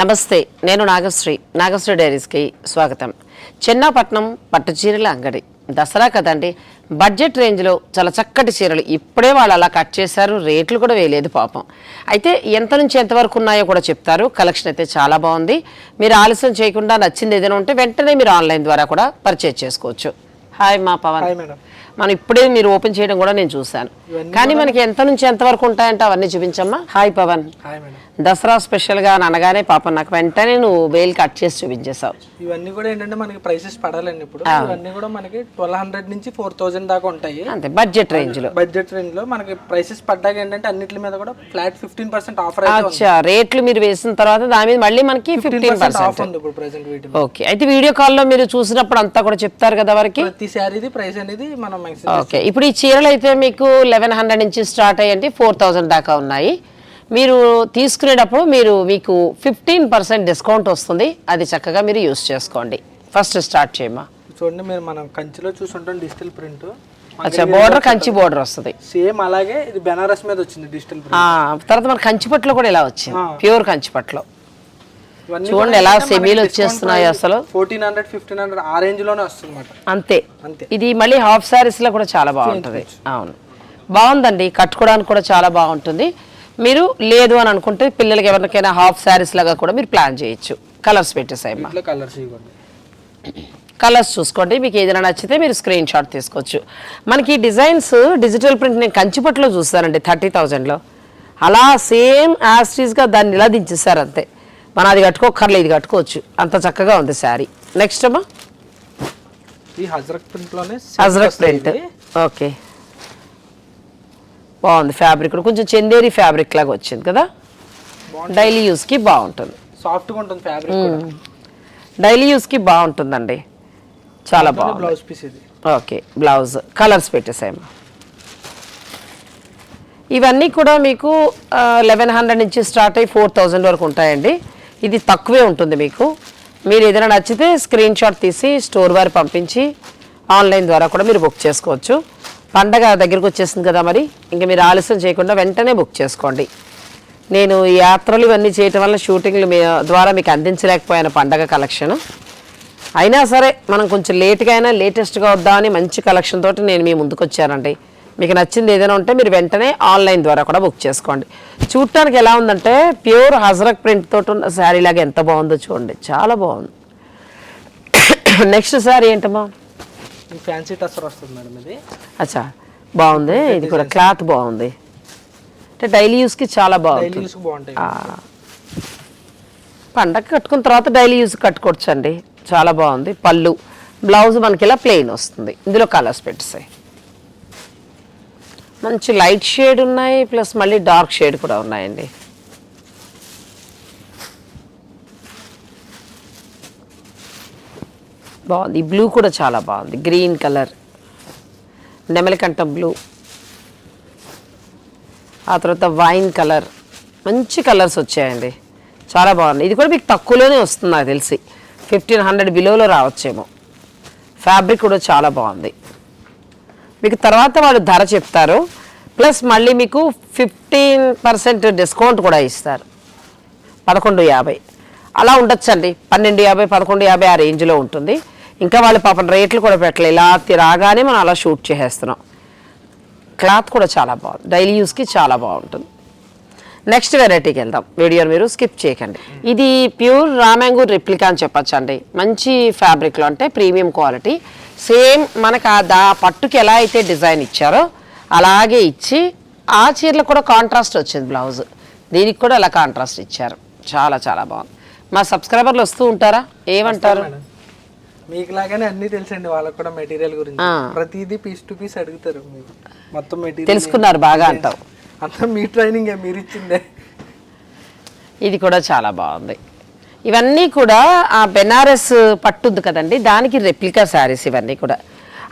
నమస్తే నేను నాగశ్రీ. నాగశ్రీ డైరీస్కి స్వాగతం. చెన్నాపట్నం పట్టు చీరల అంగడి. దసరా కదండి బడ్జెట్ రేంజ్లో చాలా చక్కటి చీరలు. ఇప్పుడే వాళ్ళు అలా కట్ చేశారు రేట్లు కూడా వేయలేదు పాపం. అయితే ఎంత నుంచి ఎంతవరకు ఉన్నాయో కూడా చెప్తారు. కలెక్షన్ అయితే చాలా బాగుంది. మీరు ఆలస్యం చేయకుండా నచ్చింది ఏదైనా ఉంటే వెంటనే మీరు ఆన్లైన్ ద్వారా కూడా పర్చేజ్ చేసుకోవచ్చు. హాయ్ మా పవన్. మేడం. మనం ఇప్పుడే మీరు ఓపెన్ చేయడం కూడా నేను చూశాను. కానీ మనకి ఎంత నుంచి ఎంత వరకు ఉంటాయంటే అవన్నీ చూపించమ్మా. హాయ్ పవన్ దసరా స్పెషల్గా అని అనగానే పాపం నాకు వెంటనే నువ్వు వేలు కట్ చేసి చూపించేశావు. ఇవన్నీ కూడా ఏంటంటే మనకి ప్రైసెస్ పడాలండి ఇప్పుడు. ఇవన్నీ కూడా మనకి ట్వెల్వ్ హండ్రెడ్ నుంచి ఫోర్ థౌసండ్ దాకా ఉంటాయి. అంతే బడ్జెట్ రేంజ్లో బడ్జెట్ రేంజ్లో మనకి ప్రైసెస్ పడ్డాక ఏంటంటే అన్నిటి మీద కూడా ఫ్లాట్ ఫిఫ్టీన్ పర్సెంట్ ఆఫర్ అచ్చా రేట్లు మీరు వేసిన తర్వాత దాని మీద మళ్ళీ మనకి ఫిఫ్టీన్ పర్సెంట్. ఓకే అయితే వీడియో కాల్లో మీరు చూసినప్పుడు అంతా కూడా చెప్తారు కదా వారికి? ప్రతి శారీది ప్రైస్ అనేది మనం ఓకే. ఇప్పుడు ఈ చీరలు అయితే మీకు లెవెన్ హండ్రెడ్ నుంచి స్టార్ట్ అయ్యండి ఫోర్ థౌజండ్ దాకా ఉన్నాయి. మీరు తీసుకునేటప్పుడు మీరు మీకు ఫిఫ్టీన్ పర్సెంట్ డిస్కౌంట్ వస్తుంది. అది చక్కగా మీరు యూస్ చేసుకోండి. ఫస్ట్ స్టార్ట్ చేయమా? చూడండి మీరు మనం కంచిలో చూసుంటాం డిజిటల్ ప్రింట్. అచ్చా బోర్డర్ కంచి బోర్డర్ వస్తుంది. సేమ్ అలాగే ఇది బెనారస్ మీద వచ్చింది డిజిటల్ ప్రింట్. ఆ, తర్వాత మన కంచిపట్లో కూడా ఇలా వచ్చింది. ప్యూర్ కంచిపట్లో ఇవన్నీ చూడండి ఎలా సెమీలు వచ్చేస్తున్నాయి అసలు. ఫోర్టీన్ హండ్రెడ్ ఫిఫ్టీన్ హండ్రెడ్ ఆ రేంజ్లోనే వస్తుంది అంతే. అంతే. ఇది మళ్ళీ హాఫ్ సారీస్లో కూడా చాలా బాగుంటుంది. అవును. బాగుందండి. కట్టుకోవడానికి కూడా చాలా బాగుంటుంది. మీరు లేదు అని అనుకుంటే పిల్లలకి ఎవరికైనా హాఫ్ సారీస్ లాగా కూడా మీరు ప్లాన్ చేయొచ్చు. కలర్స్ పెట్టేసాయమ్మా. కలర్స్ కలర్స్ చూసుకోండి. మీకు ఏదైనా నచ్చితే మీరు స్క్రీన్ షాట్ తీసుకోవచ్చు. మనకి డిజైన్స్ డిజిటల్ ప్రింట్ నేను కంచిపట్లో చూస్తానండి థర్టీ థౌజండ్లో అలా సేమ్ యాస్టీస్గా దాన్ని ఇలా దించేస్తారు అంతే. మనం అది కట్టుకోకర్లేదు ఇది కట్టుకోవచ్చు. అంత చక్కగా ఉంది శారీ. నెక్స్ట్ అమ్మా. ఈ హజరక్ ప్రింట్ ఓకే. బాగుంది ఫ్యాబ్రిక్ కూడా. కొంచెం చందేరి ఫ్యాబ్రిక్ లాగా వచ్చింది కదా? డైలీ యూస్కి బాగుంటుంది. సాఫ్ట్గా ఉంటుంది ఫ్యాబ్రిక్ డైలీ యూస్కి బాగుంటుందండి. చాలా బాగుంది. బ్లౌజ్ పీస్ ఇది. ఓకే బ్లౌజ్ కలర్స్ పెట్టేసాయమ్మా. ఇవన్నీ కూడా మీకు లెవెన్ హండ్రెడ్ నుంచి స్టార్ట్ అయ్యి ఫోర్ థౌజండ్ వరకు ఉంటాయండి. ఇది తక్కువే ఉంటుంది మీకు. మీరు ఏదైనా నచ్చితే స్క్రీన్ షాట్ తీసి స్టోర్ వారి పంపించి ఆన్లైన్ ద్వారా కూడా మీరు బుక్ చేసుకోవచ్చు. పండగ దగ్గరకు వచ్చేసింది కదా మరి ఇంకా మీరు ఆలస్యం చేయకుండా వెంటనే బుక్ చేసుకోండి. నేను ఈ యాత్రలు ఇవన్నీ చేయటం వల్ల షూటింగ్లు మీ ద్వారా మీకు అందించలేకపోయాను పండగ కలెక్షన్ అయినా సరే మనం కొంచెం లేట్గా అయినా లేటెస్ట్గా వద్దామని మంచి కలెక్షన్ తోటి నేను మీ ముందుకు వచ్చానండి. మీకు నచ్చింది ఏదైనా ఉంటే మీరు వెంటనే ఆన్లైన్ ద్వారా కూడా బుక్ చేసుకోండి. చూడటానికి ఎలా ఉందంటే ప్యూర్ హజరక్ ప్రింట్ తోటి ఉన్న శారీ లాగా ఎంత బాగుందో చూడండి. చాలా బాగుంది. నెక్స్ట్ శారీ ఏంటమ్మా? ఫ్యాన్సీ టసర్ వస్తుంది మేడం ఇది. అచ్చా బాగుంది. ఇది కూడా క్లాత్ బాగుంది. అంటే డైలీ యూస్కి చాలా బాగుంది యూస్ పండగ కట్టుకున్న తర్వాత డైలీ యూజ్ కట్టుకోవచ్చు అండి చాలా బాగుంది. పళ్ళు బ్లౌజ్ మనకి ఇలా ప్లెయిన్ వస్తుంది. ఇందులో కలర్స్ పెట్టేసాయి. మంచి లైట్ షేడ్ ఉన్నాయి ప్లస్ మళ్ళీ డార్క్ షేడ్ కూడా ఉన్నాయండి. బాగుంది. బ్లూ కూడా చాలా బాగుంది. Green colour. నెమలికంఠం బ్లూ. ఆ తర్వాత వైన్ కలర్. మంచి కలర్స్ వచ్చాయండి. చాలా బాగుంది. ఇది కూడా మీకు తక్కువలోనే వస్తుంది నాకు తెలిసి. ఫిఫ్టీన్ హండ్రెడ్ బిలోలో రావచ్చేమో. ఫ్యాబ్రిక్ కూడా చాలా బాగుంది. మీకు తర్వాత వాళ్ళు ధర చెప్తారు. ప్లస్ మళ్ళీ మీకు ఫిఫ్టీన్ పర్సెంట్ డిస్కౌంట్ కూడా ఇస్తారు. పదకొండు యాభై. అలా ఉండొచ్చండి. పన్నెండు యాభై పదకొండు యాభై ఆ రేంజ్లో ఉంటుంది. ఇంకా వాళ్ళు పాపం రేట్లు కూడా పెట్టలే ఇలా రాగానే మనం అలా షూట్ చేసేస్తున్నాం. క్లాత్ కూడా చాలా బాగుంది. డైలీ యూస్కి చాలా బాగుంటుంది. నెక్స్ట్ వెరైటీకి వెళ్దాం. వీడియోని మీరు స్కిప్ చేయకండి. ఇది ప్యూర్ రామ్యాంగూర్ రిప్లికా అని చెప్పొచ్చు అండి మంచి ఫ్యాబ్రిక్లో అంటే ప్రీమియం క్వాలిటీ సేమ్ మనకు ఆ దా పట్టుకి ఎలా అయితే డిజైన్ ఇచ్చారో అలాగే ఇచ్చి ఆ చీరలో కూడా కాంట్రాస్ట్ వచ్చింది బ్లౌజ్ దీనికి కూడా అలా కాంట్రాస్ట్ ఇచ్చారు. చాలా చాలా బాగుంది. మా సబ్స్క్రైబర్లు వస్తూ ఉంటారా? ఏమంటారు? మీకు లాగానే అన్ని తెలుసండి. వాళ్ళకి కూడా మెటీరియల్ గురించి. ప్రతిదీ పీస్ టు పీస్ అడుగుతారు. మొత్తం మెటీరియల్ తెలుసుకున్నారు బాగా అంటావు. అంతా మీ ట్రైనింగ్ మీరు ఇచ్చిందే ఇది కూడా చాలా బాగుంది. ఇవన్నీ కూడా ఆ బెనారస్ పట్టుంది కదండి దానికి రెప్లికా శారీస్ ఇవన్నీ కూడా.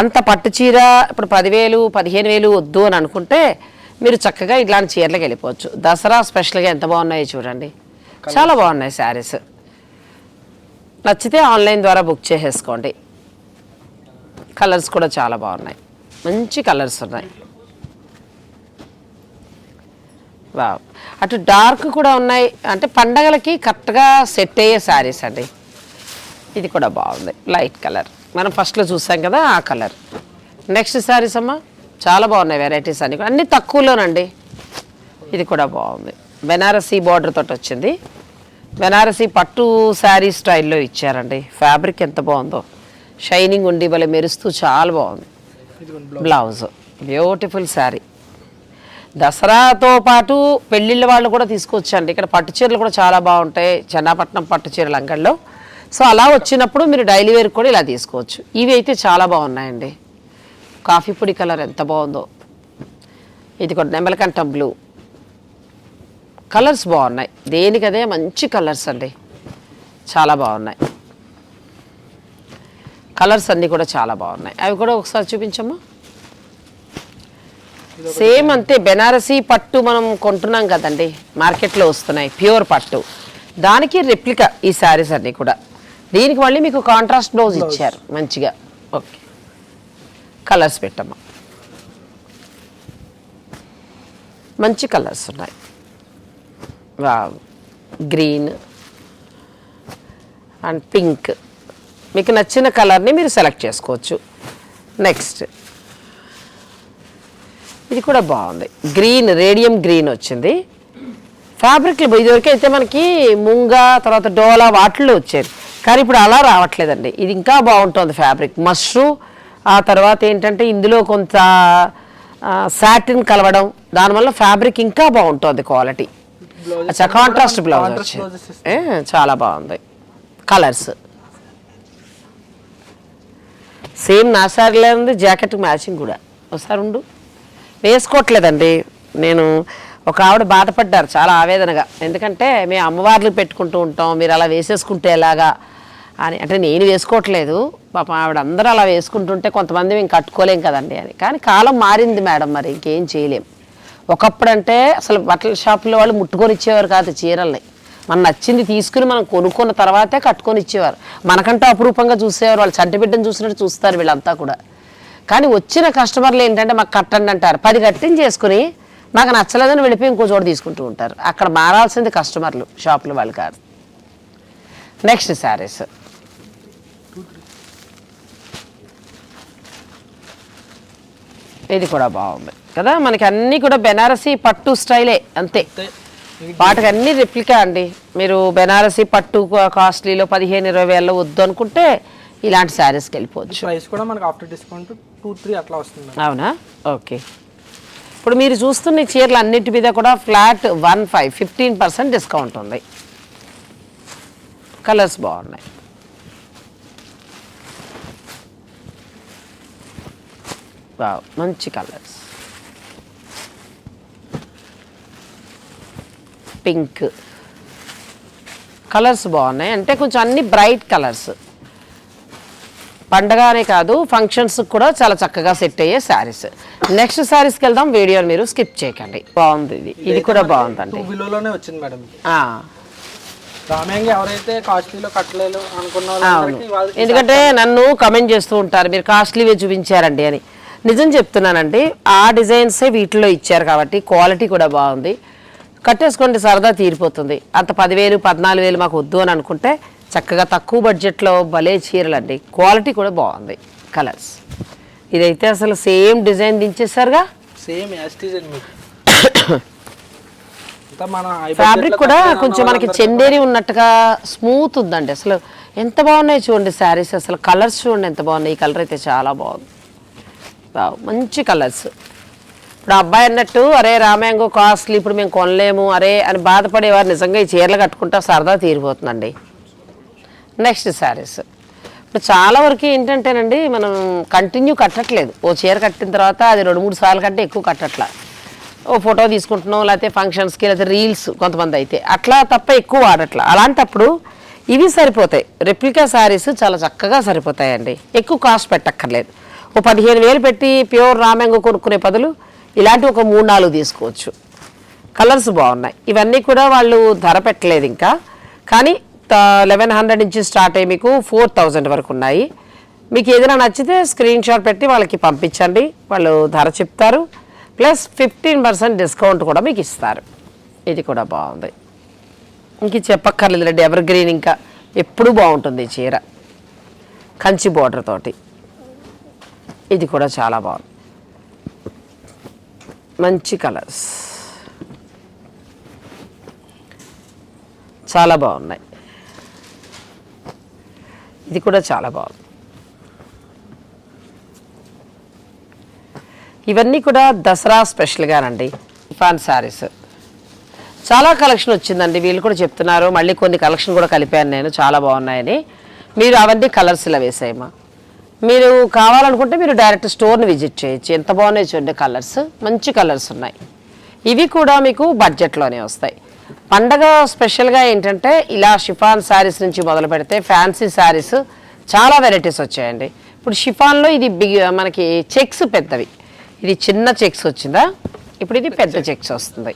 అంత పట్టు చీర ఇప్పుడు పదివేలు పదిహేను వేలు వద్దు అని అనుకుంటే మీరు చక్కగా ఇట్లాంటి చీరలకు వెళ్ళిపోవచ్చు. దసరా స్పెషల్గా ఎంత బాగున్నాయో చూడండి. చాలా బాగున్నాయి శారీస్. నచ్చితే ఆన్లైన్ ద్వారా బుక్ చేసేసుకోండి. కలర్స్ కూడా చాలా బాగున్నాయి. మంచి కలర్స్ ఉన్నాయి. వావ్. అటు డార్క్ కూడా ఉన్నాయి. అంటే పండగలకి కరెక్ట్గా సెట్ అయ్యే శారీస్ అండి. ఇది కూడా బాగుంది. Light colour. మనం ఫస్ట్లో చూసాం కదా ఆ కలర్. నెక్స్ట్ శారీస్ అమ్మా చాలా బాగున్నాయి వెరైటీస్ అన్ని కూడా. అన్ని తక్కువలోనండి. ఇది కూడా బాగుంది. బెనారసీ బార్డర్ తోటి వచ్చింది. బెనారసీ పట్టు శారీ స్టైల్లో ఇచ్చారండి. ఫ్యాబ్రిక్ ఎంత బాగుందో. షైనింగ్ ఉండి భలే మెరుస్తూ చాలా బాగుంది. బ్లౌజ్. బ్యూటిఫుల్ శారీ. దసరాతో పాటు పెళ్ళిళ్ళ వాళ్ళు కూడా తీసుకొచ్చండి. ఇక్కడ పట్టు చీరలు కూడా చాలా బాగుంటాయి. చెన్నాపట్నం పట్టు చీరల అంగడిలో. సో అలా వచ్చినప్పుడు మీరు డైలీ వేర్ కూడా ఇలా తీసుకోవచ్చు. ఇవి అయితే చాలా బాగున్నాయండి. కాఫీ పొడి కలర్ ఎంత బాగుందో. ఇది కూడా నెమలకంఠం బ్లూ. కలర్స్ బాగున్నాయి. దేనికదే మంచి కలర్స్ అండి. చాలా బాగున్నాయి. కలర్స్ అన్నీ కూడా చాలా బాగున్నాయి. అవి కూడా ఒకసారి చూపించమ్మా. సేమ్ అంతే బెనారసీ పట్టు మనం కొంటున్నాం కదండి మార్కెట్లో వస్తున్నాయి ప్యూర్ పట్టు. దానికి రెప్లికా ఈ శారీస్ అన్నీ కూడా. దీనికి మళ్ళీ మీకు కాంట్రాస్ట్ బ్లౌజ్ ఇచ్చారు మంచిగా. ఓకే. కలర్స్ పెట్టమ్మా. మంచి కలర్స్ ఉన్నాయి. వా గ్రీన్ అండ్ పింక్ మీకు నచ్చిన కలర్ని మీరు సెలెక్ట్ చేసుకోవచ్చు. నెక్స్ట్ ఇది కూడా బాగుంది. గ్రీన్ రేడియం గ్రీన్ వచ్చింది. ఫ్యాబ్రిక్లు ఇదివరకు అయితే మనకి ముంగ తర్వాత డోలా వాటిల్లో వచ్చేది కానీ ఇప్పుడు అలా రావట్లేదండి. ఇది ఇంకా బాగుంటుంది ఫ్యాబ్రిక్ మష్రూ ఆ తర్వాత ఏంటంటే ఇందులో కొంత సాటిన్ కలవడం. దానివల్ల ఫ్యాబ్రిక్ ఇంకా బాగుంటుంది క్వాలిటీ అచ్చా కాంట్రాస్ట్ బ్లౌజ్ వచ్చింది ఏ, చాలా బాగుంది. కలర్స్ సేమ్ నా శారీలో ఉంది జాకెట్ మ్యాచింగ్ కూడా. ఒకసారి ఉండు. వేసుకోవట్లేదండి. నేను ఒక ఆవిడ బాధపడ్డారు చాలా ఆవేదనగా. ఎందుకంటే మేము అమ్మవార్లు పెట్టుకుంటూ ఉంటాం మీరు అలా వేసేసుకుంటే ఎలాగా అని. అంటే నేను వేసుకోవట్లేదు పాపం ఆవిడ అందరూ అలా వేసుకుంటుంటే కొంతమంది మేము కట్టుకోలేం కదండి అని. కానీ కాలం మారింది మేడం మరి ఇంకేం చేయలేం. ఒకప్పుడు అంటే అసలు బట్టల షాపులో వాళ్ళు ముట్టుకొని ఇచ్చేవారు కాదు చీరల్ని. మనం నచ్చింది తీసుకుని మనం కొనుక్కున్న తర్వాతే కట్టుకొని ఇచ్చేవారు. మనకంటే అపురూపంగా చూసేవారు వాళ్ళు చంటిబిడ్డను చూసినట్టు చూస్తారు వీళ్ళంతా కూడా. కానీ వచ్చిన కస్టమర్లు ఏంటంటే మాకు కట్టండి అంటారు. పది కట్టింగ్ చేసుకుని మాకు నచ్చలేదని వెళ్ళిపోయి ఇంకో చోట తీసుకుంటూ ఉంటారు. అక్కడ మారాల్సింది కస్టమర్లు షాపులు వాళ్ళు కాదు. నెక్స్ట్ శారీస్ ఇది కూడా బాగుంది కదా? మనకి అన్నీ కూడా బెనారసీ పట్టు స్టైలే అంతే. వాటికి అన్ని రెప్లికా అండి. మీరు బెనారసీ పట్టు కాస్ట్లీలో పదిహేను ఇరవై వేలలో వద్దు అనుకుంటే ఇలాంటి శారీస్కి వెళ్ళిపోవచ్చు ప్రైస్ కూడా మనకి ఆఫ్టర్ డిస్కౌంట్ టూ త్రీ అట్లా వస్తుంది. అవునా? ఓకే. ఇప్పుడు మీరు చూస్తున్న ఈ చీరలు అన్నిటి మీద కూడా flat one five fifteen percent discount ఉంది. కలర్స్ బాగున్నాయి. మంచి కలర్స్. పింక్. కలర్స్ బాగున్నాయి. అంటే కొంచెం అన్ని బ్రైట్ కలర్స్. పండగనే కాదు ఫంక్షన్స్ కూడా చాలా చక్కగా సెట్ అయ్యే శారీస్ నెక్స్ట్ శారీస్కి వెళ్దాం వీడియోని మీరు స్కిప్ చేయకండి. బాగుంది ఇది. ఇది కూడా బాగుందండి. బిలోలోనే వచ్చింది మేడం. ఎవరైతే కాస్ట్లీలో కట్టలేదు అనుకున్న ఎందుకంటే నన్ను కమెంట్ చేస్తూ ఉంటారు మీరు కాస్ట్లీవే చూపించారండి అని. నిజం చెప్తున్నానండి ఆ డిజైన్సే వీటిలో ఇచ్చారు కాబట్టి క్వాలిటీ కూడా బాగుంది. కట్టేసుకోండి సరదా తీరిపోతుంది. అంత పదివేలు పద్నాలుగు వేలు మాకు వద్దు అని అనుకుంటే చక్కగా తక్కువ బడ్జెట్లో భలే చీరలండి. క్వాలిటీ కూడా బాగుంది. కలర్స్ ఇదైతే అసలు సేమ్ డిజైన్ దించేసారుగా సేమ్ ఫ్యాబ్రిక్ కూడా కొంచెం మనకి చందేరి ఉన్నట్టుగా స్మూత్ ఉందండి. అసలు ఎంత బాగున్నాయి చూడండి శారీస్. అసలు కలర్స్ చూడండి ఎంత బాగున్నాయి. ఈ కలర్ అయితే చాలా బాగుంది. మంచి కలర్స్ ఇప్పుడు అబ్బాయి అన్నట్టు అరే రామ్యాంగో కాస్ట్లీ ఇప్పుడు మేము కొనలేము అరే అని బాధపడేవారు. నిజంగా ఈ చీరలు కట్టుకుంటా సరదా తీరిపోతుందండి. నెక్స్ట్ శారీస్. ఇప్పుడు చాలా వరకు ఏంటంటేనండి మనం కంటిన్యూ కట్టట్లేదు. ఓ చీర కట్టిన తర్వాత అది రెండు మూడు సార్లు కంటే ఎక్కువ కట్టట్లా. ఓ ఫోటో తీసుకుంటున్నాం లేకపోతే ఫంక్షన్స్కి లేకపోతే రీల్స్ కొంతమంది అయితే. అట్లా తప్ప ఎక్కువ వాడట్లా. అలాంటప్పుడు ఇవి సరిపోతాయి. రెప్లికా శారీస్ చాలా చక్కగా సరిపోతాయండి. ఎక్కువ కాస్ట్ పెట్టక్కర్లేదు. ఓ పదిహేను వేలు పెట్టి ప్యూర్ రామ్యాంగో కొనుక్కునే బదులు ఇలాంటి ఒక మూడు నాలుగు తీసుకోవచ్చు. కలర్స్ బాగున్నాయి. ఇవన్నీ కూడా వాళ్ళు ధర పెట్టలేదు ఇంకా. కానీ లెవెన్ హండ్రెడ్ నుంచి స్టార్ట్ అయ్యి మీకు ఫోర్ థౌజండ్ వరకు ఉన్నాయి. మీకు ఏదైనా నచ్చితే స్క్రీన్ షాట్ పెట్టి వాళ్ళకి పంపించండి. వాళ్ళు ధర చెప్తారు. ప్లస్ ఫిఫ్టీన్ పర్సెంట్ డిస్కౌంట్ కూడా మీకు ఇస్తారు. ఇది కూడా బాగుంది. ఇంక చెప్పక్కర్లేదు రెడ్డి ఎవర్ గ్రీన్ ఇంకా ఎప్పుడూ బాగుంటుంది ఈ చీర. కంచి బోర్డర్ తోటి. ఇది కూడా చాలా బాగుంది. మంచి కలర్స్ చాలా బాగున్నాయి. ఇది కూడా చాలా బాగుంది. ఇవన్నీ కూడా దసరా స్పెషల్గానండి ఇఫాన్ శారీస్. చాలా కలెక్షన్ వచ్చిందండి. వీళ్ళు కూడా చెప్తున్నారు. మళ్ళీ కొన్ని కలెక్షన్ కూడా కలిపాను నేను. చాలా బాగున్నాయని. మీరు అవన్నీ కలర్స్ ఇలా వేసాయమ్మా. మీరు కావాలనుకుంటే మీరు డైరెక్ట్ స్టోర్ని విజిట్ చేయొచ్చు. ఎంత బాగున్నాయి చూడండి కలర్స్ మంచి కలర్స్ ఉన్నాయి. ఇవి కూడా మీకు బడ్జెట్లోనే వస్తాయి. పండగ స్పెషల్గా ఏంటంటే ఇలా షిఫాన్ శారీస్ నుంచి మొదలు పెడితే ఫ్యాన్సీ శారీస్ చాలా వెరైటీస్ వచ్చాయండి. ఇప్పుడు షిఫాన్లో ఇది బిగ్ మనకి చెక్స్ పెద్దవి. ఇది చిన్న చెక్స్ వచ్చిందా? ఇప్పుడు ఇది పెద్ద చెక్స్ వస్తుంది.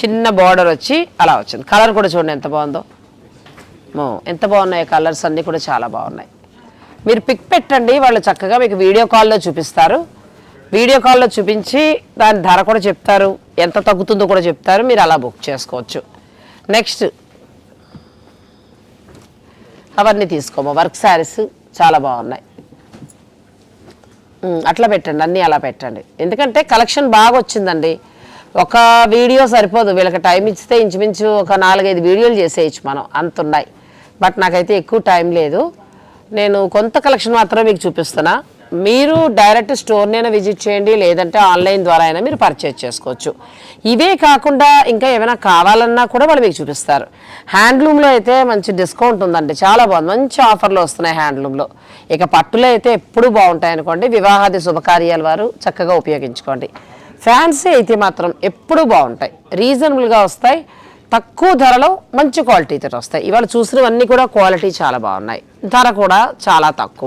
చిన్న బార్డర్ వచ్చి అలా వచ్చింది. కలర్ కూడా చూడండి ఎంత బాగుందో. ఎంత బాగున్నాయి కలర్స్ అన్నీ కూడా చాలా బాగున్నాయి. మీరు పిక్ పెట్టండి వాళ్ళు చక్కగా మీకు వీడియో కాల్లో చూపిస్తారు. వీడియో కాల్లో చూపించి దాని ధర కూడా చెప్తారు ఎంత తగ్గుతుందో కూడా చెప్తారు మీరు అలా బుక్ చేసుకోవచ్చు. నెక్స్ట్ అవన్నీ తీసుకోమా వర్క్ శారీస్ చాలా బాగున్నాయి. అట్లా పెట్టండి అన్నీ అలా పెట్టండి. ఎందుకంటే కలెక్షన్ బాగా వచ్చిందండి. ఒక వీడియో సరిపోదు వీళ్ళకి టైం ఇస్తే ఇంచుమించు ఒక నాలుగైదు వీడియోలు చేసేయచ్చు మనం అంత ఉన్నాయి బట్ నాకైతే ఎక్కువ టైం లేదు. నేను కొంత కలెక్షన్ మాత్రమే మీకు చూపిస్తున్నా. మీరు డైరెక్ట్ స్టోర్నైనా విజిట్ చేయండి లేదంటే ఆన్లైన్ ద్వారా అయినా మీరు పర్చేజ్ చేసుకోవచ్చు. ఇవే కాకుండా ఇంకా ఏమైనా కావాలన్నా కూడా వాళ్ళు మీకు చూపిస్తారు. హ్యాండ్లూమ్లో అయితే మంచి డిస్కౌంట్ ఉందండి. చాలా బాగుంది. మంచి ఆఫర్లు వస్తున్నాయి హ్యాండ్లూమ్లో. ఇక పట్టులో అయితే ఎప్పుడు బాగుంటాయి అనుకోండి. వివాహాది శుభకార్యాల వారు చక్కగా ఉపయోగించుకోండి. ఫ్యాన్సీ అయితే మాత్రం ఎప్పుడూ బాగుంటాయి. రీజనబుల్గా వస్తాయి. తక్కువ ధరలో మంచి క్వాలిటీతో వస్తాయి. ఇవాళ చూసినవన్నీ కూడా క్వాలిటీ చాలా బాగున్నాయి. ధర కూడా చాలా తక్కువ.